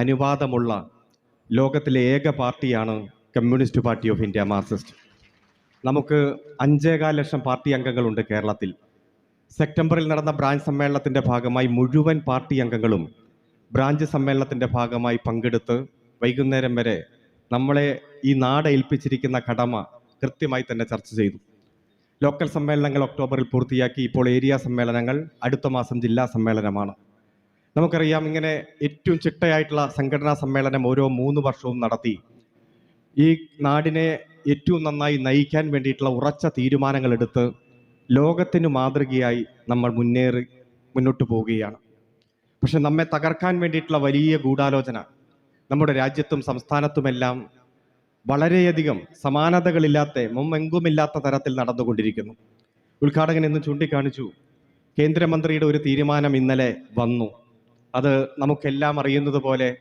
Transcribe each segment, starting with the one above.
അനുവാദമുള്ള ലോകത്തിലെ ഏക പാർട്ടിയാണ് Communist party of India Marxist. നമുക്ക് അഞ്ചേകാൽ ലക്ഷം പാർട്ടി അംഗങ്ങളുണ്ട് കേരളത്തിൽ. സെപ്റ്റംബറിൽ നടന്ന ബ്രാഞ്ച് സമ്മേളനത്തിന്റെ ഭാഗമായി മുഴുവൻ പാർട്ടി അംഗങ്ങളും ബ്രാഞ്ച് സമ്മേളനത്തിന്റെ ഭാഗമായി പങ്കെടുത്ത് വൈകുന്നേരം വരെ നമ്മളെ ഈ നാട് ഏൽപ്പിച്ചിരിക്കുന്ന കടമ കൃത്യമായി തന്നെ ചർച്ച ചെയ്തു. ലോക്കൽ സമ്മേളനങ്ങൾ ഒക്ടോബറിൽ പൂർത്തിയാക്കി ഇപ്പോൾ ഏരിയ സമ്മേളനങ്ങൾ അടുത്ത മാസം ജില്ലാ സമ്മേളനമാണ്. നമുക്കറിയാം ഇങ്ങനെ ഏറ്റവും ചിട്ടയായിട്ടുള്ള സംഘടനാ സമ്മേളനം ഓരോ മൂന്ന് വർഷവും നടത്തി. ഈ നാടിനെ ഏറ്റവും നന്നായി നയിക്കാൻ വേണ്ടിയിട്ടുള്ള ഉറച്ച തീരുമാനങ്ങൾ എടുത്ത് ലോകത്തിന് മാതൃകയായി നമ്മൾ മുന്നേറി മുന്നോട്ട് പോവുകയാണ്. പക്ഷെ നമ്മെ തകർക്കാൻ വേണ്ടിയിട്ടുള്ള വലിയ ഗൂഢാലോചന നമ്മുടെ രാജ്യത്തും സംസ്ഥാനത്തുമെല്ലാം വളരെയധികം സമാനതകളില്ലാത്ത മുമ്പെങ്കുമില്ലാത്ത തരത്തിൽ നടന്നുകൊണ്ടിരിക്കുന്നു. ഉദ്ഘാടകൻ എന്ന് ചൂണ്ടിക്കാണിച്ചു. കേന്ദ്രമന്ത്രിയുടെ ഒരു തീരുമാനം ഇന്നലെ വന്നു. അത് നമുക്കെല്ലാം അറിയുന്നത് പോലെ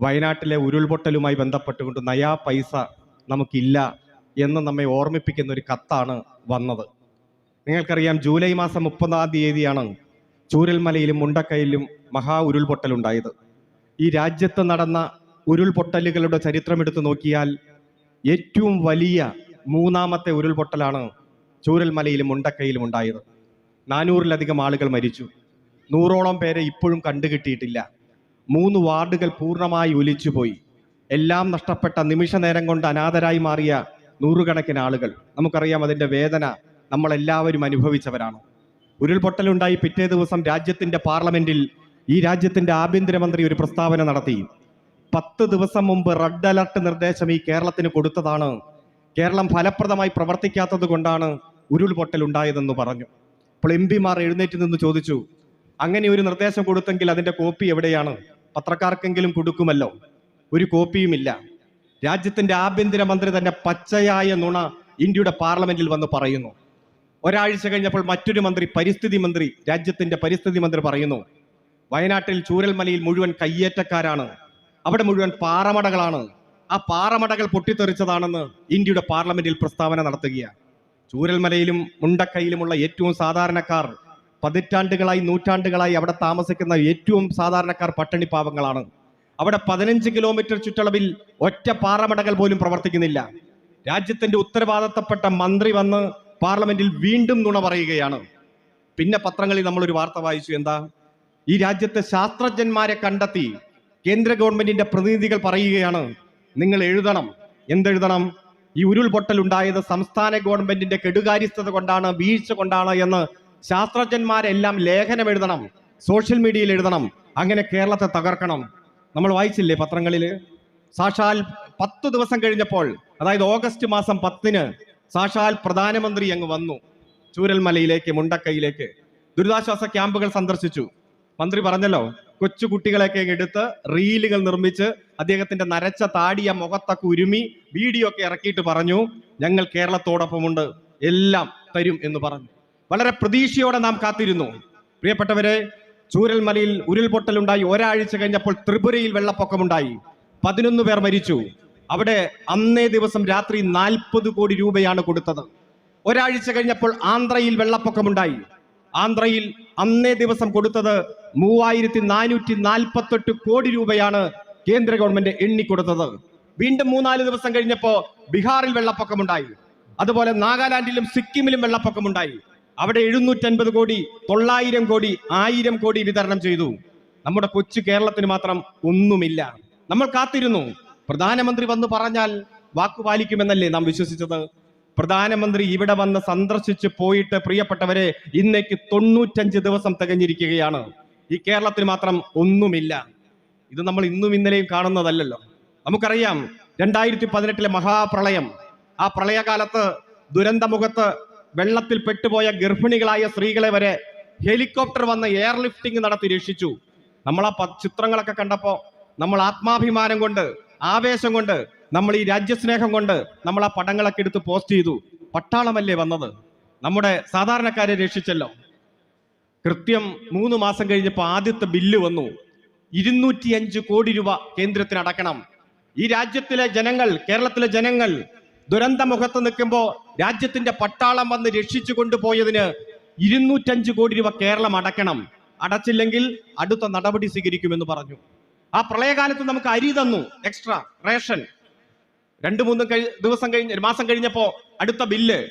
വയനാട്ടിലെ ഉരുൾപൊട്ടലുമായി ബന്ധപ്പെട്ടുകൊണ്ട് നയാ പൈസ നമുക്കില്ല എന്ന് നമ്മെ ഓർമ്മിപ്പിക്കുന്ന ഒരു കത്താണ് വന്നത്. നിങ്ങൾക്കറിയാം ജൂലൈ മാസം മുപ്പതാം തീയതിയാണ് ചൂരൽമലയിലും മുണ്ടക്കയിലും മഹാ ഉരുൾപൊട്ടലുണ്ടായത്. ഈ രാജ്യത്ത് നടന്ന ഉരുൾപൊട്ടലുകളുടെ ചരിത്രം എടുത്തു നോക്കിയാൽ ഏറ്റവും വലിയ മൂന്നാമത്തെ ഉരുൾപൊട്ടലാണ് ചൂരൽമലയിലും മുണ്ടക്കയിലും ഉണ്ടായത്. നാനൂറിലധികം ആളുകൾ മരിച്ചു. നൂറോളം പേരെ ഇപ്പോഴും കണ്ടുകിട്ടിയിട്ടില്ല. മൂന്ന് വാർഡുകൾ പൂർണമായി ഒലിച്ചുപോയി. എല്ലാം നഷ്ടപ്പെട്ട നിമിഷ നേരം കൊണ്ട് അനാഥരായി മാറിയ നൂറുകണക്കിന് ആളുകൾ. നമുക്കറിയാം അതിന്റെ വേദന നമ്മളെല്ലാവരും അനുഭവിച്ചവരാണ്. ഉരുൾപൊട്ടലുണ്ടായി പിറ്റേ ദിവസം രാജ്യത്തിന്റെ പാർലമെന്റിൽ ഈ രാജ്യത്തിന്റെ ആഭ്യന്തരമന്ത്രി ഒരു പ്രസ്താവന നടത്തി. പത്ത് ദിവസം മുമ്പ് റെഡ് അലർട്ട് നിർദ്ദേശം ഈ കേരളത്തിന് കൊടുത്തതാണ്. കേരളം ഫലപ്രദമായി പ്രവർത്തിക്കാത്തത് കൊണ്ടാണ് ഉരുൾപൊട്ടൽ ഉണ്ടായതെന്ന് പറഞ്ഞു. അപ്പോൾ എം പിമാർ എഴുന്നേറ്റ് നിന്ന് ചോദിച്ചു അങ്ങനെ ഒരു നിർദ്ദേശം കൊടുത്തെങ്കിൽ അതിന്റെ കോപ്പി എവിടെയാണ്? പത്രക്കാർക്കെങ്കിലും കൊടുക്കുമല്ലോ. ഒരു കോപ്പിയുമില്ല. രാജ്യത്തിന്റെ ആഭ്യന്തരമന്ത്രി തന്നെ പച്ചയായ നുണ ഇന്ത്യയുടെ പാർലമെന്റിൽ വന്ന് പറയുന്നു. ഒരാഴ്ച കഴിഞ്ഞപ്പോൾ മറ്റൊരു മന്ത്രി പരിസ്ഥിതി മന്ത്രി രാജ്യത്തിന്റെ പരിസ്ഥിതി മന്ത്രി പറയുന്നു വയനാട്ടിൽ ചൂരൽമലയിൽ മുഴുവൻ കയ്യേറ്റക്കാരാണ്. അവിടെ മുഴുവൻ പാറമടകളാണ്. ആ പാറമടകൾ പൊട്ടിത്തെറിച്ചതാണെന്ന് ഇന്ത്യയുടെ പാർലമെന്റിൽ പ്രസ്താവന നടത്തുകയാണ്. ചൂരൽമലയിലും മുണ്ടക്കൈയിലുമുള്ള ഏറ്റവും സാധാരണക്കാർ പതിറ്റാണ്ടുകളായി നൂറ്റാണ്ടുകളായി അവിടെ താമസിക്കുന്ന ഏറ്റവും സാധാരണക്കാർ പട്ടിണി പാവങ്ങളാണ്. അവിടെ പതിനഞ്ച് കിലോമീറ്റർ ചുറ്റളവിൽ ഒറ്റ പാറമടകൾ പോലും പ്രവർത്തിക്കുന്നില്ല. രാജ്യത്തിന്റെ ഉത്തരവാദിത്തപ്പെട്ട മന്ത്രി വന്ന് പാർലമെന്റിൽ വീണ്ടും നുണ പറയുകയാണ്. പിന്നെ പത്രങ്ങളിൽ നമ്മൾ ഒരു വാർത്ത വായിച്ചു എന്താ? ഈ രാജ്യത്തെ ശാസ്ത്രജ്ഞന്മാരെ കണ്ടെത്തി കേന്ദ്ര ഗവൺമെന്റിന്റെ പ്രതിനിധികൾ പറയുകയാണ് നിങ്ങൾ എഴുതണം. എന്തെഴുതണം? ഈ ഉരുൾപൊട്ടൽ ഉണ്ടായത് സംസ്ഥാന ഗവൺമെന്റിന്റെ കെടുകാര്യസ്ഥത കൊണ്ടാണ് വീഴ്ച കൊണ്ടാണ് എന്ന് ശാസ്ത്രജ്ഞന്മാരെല്ലാം ലേഖനം എഴുതണം സോഷ്യൽ മീഡിയയിൽ എഴുതണം അങ്ങനെ കേരളത്തെ തകർക്കണം. നമ്മൾ വായിച്ചില്ലേ പത്രങ്ങളിൽ സാക്ഷാൽ പത്ത് ദിവസം കഴിഞ്ഞപ്പോൾ അതായത് ഓഗസ്റ്റ് മാസം പത്തിന് സാക്ഷാൽ പ്രധാനമന്ത്രി അങ്ങ് വന്നു ചൂരൽമലയിലേക്ക് മുണ്ടക്കൈയിലേക്ക്. ദുരിതാശ്വാസ ക്യാമ്പുകൾ സന്ദർശിച്ചു. മന്ത്രി പറഞ്ഞല്ലോ കൊച്ചു കുട്ടികളെയൊക്കെ എടുത്ത് റീലുകൾ നിർമ്മിച്ച് അദ്ദേഹത്തിന്റെ നരച്ച താടിയ മുഖത്തൊക്കെ ഉരുമി വീഡിയോ ഒക്കെ ഇറക്കിയിട്ട് പറഞ്ഞു ഞങ്ങൾ കേരളത്തോടൊപ്പമുണ്ട് എല്ലാം തരും എന്ന് പറഞ്ഞു. വളരെ പ്രതീക്ഷയോടെ നാം കാത്തിരുന്നു. പ്രിയപ്പെട്ടവരെ ചൂരൽമലയിൽ ഉരുൾപൊട്ടലുണ്ടായി. ഒരാഴ്ച കഴിഞ്ഞപ്പോൾ ത്രിപുരയിൽ വെള്ളപ്പൊക്കമുണ്ടായി. പതിനൊന്ന് പേർ മരിച്ചു. അവിടെ അന്നേ ദിവസം രാത്രി നാൽപ്പത് കോടി രൂപയാണ് കൊടുത്തത്. ഒരാഴ്ച കഴിഞ്ഞപ്പോൾ ആന്ധ്രയിൽ വെള്ളപ്പൊക്കമുണ്ടായി. ആന്ധ്രയിൽ അന്നേ ദിവസം കൊടുത്തത് മൂവായിരത്തി നാനൂറ്റി നാൽപ്പത്തെട്ട് കോടി രൂപയാണ് കേന്ദ്ര ഗവൺമെന്റ് എണ്ണിക്കൊടുത്തത്. വീണ്ടും മൂന്നാൽ ദിവസം കഴിഞ്ഞപ്പോ ബീഹാറിൽ വെള്ളപ്പൊക്കമുണ്ടായി. അതുപോലെ നാഗാലാൻഡിലും സിക്കിമിലും വെള്ളപ്പൊക്കമുണ്ടായി. അവിടെ എഴുന്നൂറ്റൻപത് കോടി തൊള്ളായിരം കോടി ആയിരം കോടി വിതരണം ചെയ്തു. നമ്മുടെ കൊച്ചു കേരളത്തിന് മാത്രം ഒന്നുമില്ല. നമ്മൾ കാത്തിരുന്നു. പ്രധാനമന്ത്രി വന്ന് പറഞ്ഞാൽ വാക്കു പാലിക്കുമെന്നല്ലേ നാം വിശ്വസിച്ചത്? പ്രധാനമന്ത്രി ഇവിടെ വന്ന് സന്ദർശിച്ച് പോയിട്ട് പ്രിയപ്പെട്ടവരെ ഇന്നേക്ക് തൊണ്ണൂറ്റഞ്ച് ദിവസം തികഞ്ഞിരിക്കുകയാണ്. ഈ കേരളത്തിന് മാത്രം ഒന്നുമില്ല. ഇത് നമ്മൾ ഇന്നും ഇന്നലെയും കാണുന്നതല്ലല്ലോ. നമുക്കറിയാം രണ്ടായിരത്തി പതിനെട്ടിലെ മഹാപ്രളയം. ആ പ്രളയകാലത്ത് ദുരന്തമുഖത്ത് വെള്ളത്തിൽ പെട്ടുപോയ ഗർഭിണികളായ സ്ത്രീകളെ വരെ ഹെലികോപ്റ്റർ വന്ന് എയർലിഫ്റ്റിംഗ് നടത്തി രക്ഷിച്ചു. നമ്മൾ ആ ചിത്രങ്ങളൊക്കെ കണ്ടപ്പോൾ നമ്മൾ ആത്മാഭിമാനം കൊണ്ട് ആവേശം കൊണ്ട് നമ്മൾ ഈ രാജ്യസ്നേഹം കൊണ്ട് നമ്മൾ ആ പടങ്ങളൊക്കെ എടുത്ത് പോസ്റ്റ് ചെയ്തു. പട്ടാളമല്ലേ വന്നത്? നമ്മുടെ സാധാരണക്കാരെ രക്ഷിച്ചല്ലോ. കൃത്യം മൂന്ന് മാസം കഴിഞ്ഞപ്പോൾ ആദ്യത്തെ ബില്ല് വന്നു. ഇരുന്നൂറ്റിയഞ്ച് കോടി രൂപ കേന്ദ്രത്തിന് അടക്കണം ഈ രാജ്യത്തിലെ ജനങ്ങൾ കേരളത്തിലെ ജനങ്ങൾ ദുരന്തമുഖത്ത് നിൽക്കുമ്പോൾ രാജ്യത്തിന്റെ പട്ടാളം വന്ന് രക്ഷിച്ചു കൊണ്ടുപോയതിന് ഇരുന്നൂറ്റഞ്ച് കോടി രൂപ കേരളം അടക്കണം അടച്ചില്ലെങ്കിൽ അടുത്ത നടപടി സ്വീകരിക്കുമെന്ന് പറഞ്ഞു. ആ പ്രളയകാലത്ത് നമുക്ക് അരി തന്നു എക്സ്ട്രാ റേഷൻ രണ്ടു മൂന്ന് ദിവസം കഴിഞ്ഞ് മാസം കഴിഞ്ഞപ്പോ അടുത്ത ബില്ല്